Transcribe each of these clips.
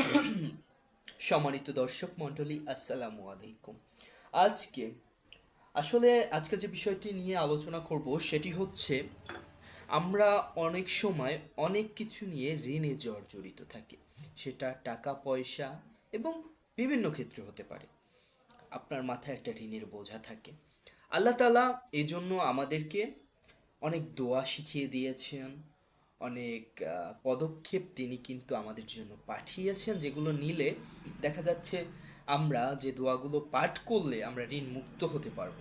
সম্মানিত দর্শক মণ্ডলী, আসসালামু আলাইকুম। আজকে, আসলে আজকে যে বিষয়টি নিয়ে আলোচনা করব সেটি হচ্ছে, আমরা অনেক সময় অনেক কিছু নিয়ে ঋণে জর্জরিত থাকি। সেটা টাকা, পয়সা এবং বিভিন্ন ক্ষেত্রে হতে পারে। আপনার মাথায় একটা ঋণের বোঝা থাকে। আল্লাহ তালা এই জন্য আমাদেরকে অনেক দোয়া শিখিয়ে দিয়েছেন অনেক পদক্ষেপ তিনি কিন্তু আমাদের জন্য পাঠিয়েছেন, যেগুলো নিলে দেখা যাচ্ছে আমরা যে দোয়াগুলো পাঠ করলে আমরা ঋণ মুক্ত হতে পারব।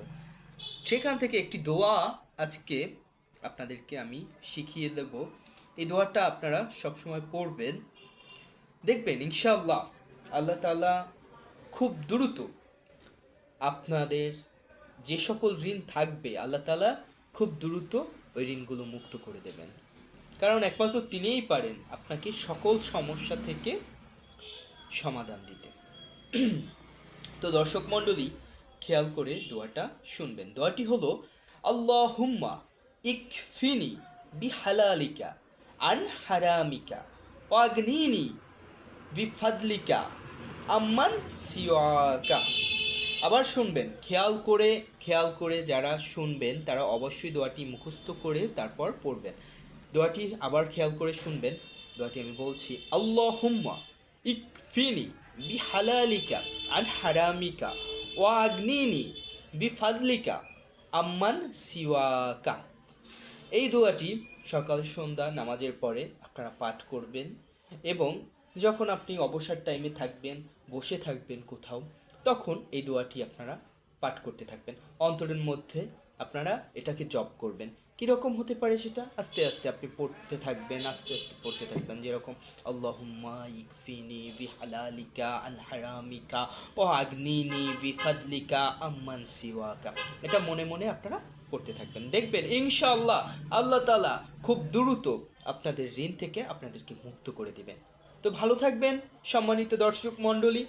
সেখান থেকে একটি দোয়া আজকে আপনাদেরকে আমি শিখিয়ে দেব। এই দোয়াটা আপনারা সবসময় পড়বেন। দেখবেন, ইনশাআল্লাহ আল্লাহ তাআলা খুব দ্রুত আপনাদের যে সকল ঋণ থাকবে, আল্লাহ তাআলা খুব দ্রুত ওই ঋণগুলো মুক্ত করে দেবেন। কারণ একমাত্র তিনিই পারেন আপনাকে সকল সমস্যা থেকে সমাধান দিতে। তো দর্শক মণ্ডলী, খেয়াল করে দোয়াটা শুনবেন। দোয়াটি হলো, আল্লাহুম্মা ইকফিনি বিহালালিকা, আন হারামিকা, ওয়াগনিনি বিফাদলিকা, আম্মান সিওয়াকা। আবার শুনবেন, খেয়াল করে খেয়াল করে যারা শুনবেন, তারা অবশ্যই দোয়াটি মুখস্থ করে তারপর পড়বেন। দোয়াটি আবার খেয়াল করে শুনবেন। দোয়াটি আমি বলছি, আল্লাহুম্মা ইকফিনি বিহালালিকা আন হারামিকা ওয়া আগ্নিনি আম্মান সিওয়াকা। এই দোয়াটি সকাল, সন্ধ্যা নামাজের পরে আপনারা পাঠ করবেন এবং যখন আপনি অবসর টাইমে থাকবেন, বসে থাকবেন কোথাও, তখন এই দোয়াটি আপনারা পাঠ করতে থাকবেন। অন্তরের মধ্যে আপনারা এটাকে জব করবেন। কীরকম হতে পারে সেটা? আস্তে আস্তে আপনি পড়তে থাকবেন, আস্তে আস্তে পড়তে থাকবেন। যেরকম আগ্নিনি বিফাদলিকা আম্মান সিওয়াকা। এটা মনে মনে আপনারা পড়তে থাকবেন। দেখবেন, ইনশাআল্লাহ, আল্লাহ তালা খুব দ্রুত আপনাদের ঋণ থেকে আপনাদেরকে মুক্ত করে দিবেন। তো ভালো থাকবেন, সম্মানিত দর্শক মণ্ডলী।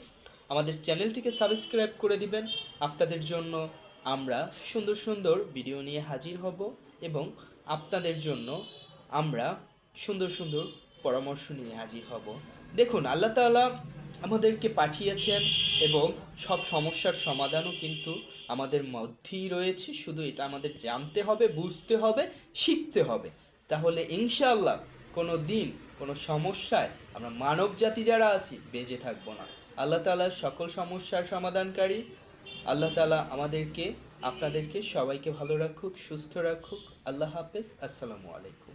আমাদের চ্যানেলটিকে সাবস্ক্রাইব করে দিবেন। আপনাদের জন্য আমরা সুন্দর সুন্দর ভিডিও নিয়ে হাজির হব এবং আপনাদের জন্য আমরা সুন্দর সুন্দর পরামর্শ নিয়ে হাজির হব। দেখুন, আল্লাহ তাআলা আমাদেরকে পাঠিয়েছেন এবং সব সমস্যার সমাধানও কিন্তু আমাদের মধ্যেই রয়েছে। শুধু এটা আমাদের জানতে হবে, বুঝতে হবে, শিখতে হবে। তাহলে ইনশাআল্লাহ কোনো দিন, কোনো সমস্যায় আমরা মানব জাতি যারা আছি, বেঁচে থাকব না। আল্লাহ তাআলা সকল সমস্যার সমাধানকারী আল্লাহ তালা আমাদেরকে আপনাদেরকে সবাইকে ভালো রাখুক সুস্থ রাখুক। আল্লাহ হাফেজ। আসসালামু আলাইকুম।